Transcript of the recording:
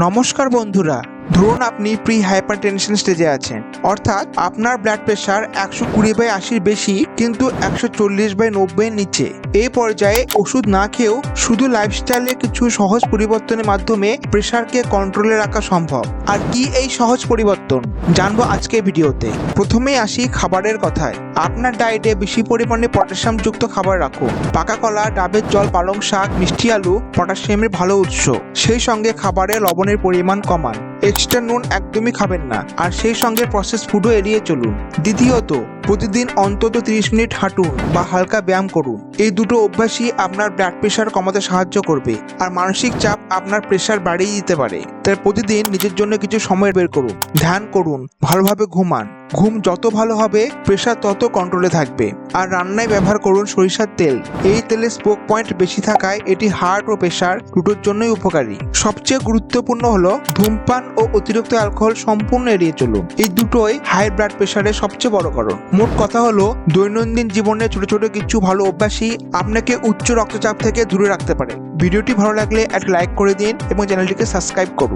নমস্কার বন্ধুরা ধরুন আপনি প্রি হাইপার টেনশন স্টেজে আছেন। অর্থাৎ আপনার ব্লাড প্রেশার একশো কুড়ি বাই আশির বেশি, কিন্তু একশো চল্লিশ বাই নব্বইয়ের নিচে। এই পর্যায়ে ওষুধ না খেয়েও শুধু লাইফস্টাইলে কিছু সহজ পরিবর্তনের মাধ্যমে প্রেশারকে কন্ট্রোলে রাখা সম্ভব। আর কি এই সহজ পরিবর্তন? জানব আজকে ভিডিওতে। প্রথমেই আসি খাবারের কথায়। আপনার ডায়েটে বেশি পরিমাণে পটাশিয়াম যুক্ত খাবার রাখুন পাকা কলা, ডাবের জল, পালং শাক, মিষ্টি আলু পটাশিয়ামের ভালো উৎস। সেই সঙ্গে খাবারে লবণের পরিমাণ কমান। এক্সট্রা নুন একদমই খাবেন না আর সেই সঙ্গে প্রসেস ফুডও এড়িয়ে চলুন। দ্বিতীয়ত প্রতিদিন অন্তত 30 মিনিট হাঁটুন বা হালকা ব্যায়াম করুন। এই দুটো অভ্যাসই আপনার ব্লাড প্রেশার কমাতে সাহায্য করবে আর মানসিক চাপ আপনার প্রেশার বাড়িয়ে দিতে পারে। তাই প্রতিদিন নিজের জন্য কিছু সময় বের করুন, ধ্যান করুন, ভালোভাবে ঘুমান। ঘুম যত ভালো হবে প্রেশার তত কন্ট্রোলে থাকবে। আর রান্নায় ব্যবহার করুন সরিষার তেল। এই তেলে স্পোক পয়েন্ট বেশি থাকায় এটি হার্ট ও প্রেশার দুটোর জন্যই উপকারী। সবচেয়ে গুরুত্বপূর্ণ হলো ধূমপান ও অতিরিক্ত অ্যালকোহল সম্পূর্ণ এড়িয়ে চলুন। এই দুটোই হাই ব্লাড প্রেশারের সবচেয়ে বড় কারণ। মোট কথা হলো, দৈনন্দিন জীবনে ছোট ছোট কিছু ভালো অভ্যাসই আপনাকে উচ্চ রক্তচাপ থেকে দূরে রাখতে পারে। ভিডিওটি ভালো লাগলে একটা লাইক করে দিন এবং চ্যানেলটিকে সাবস্ক্রাইব করুন।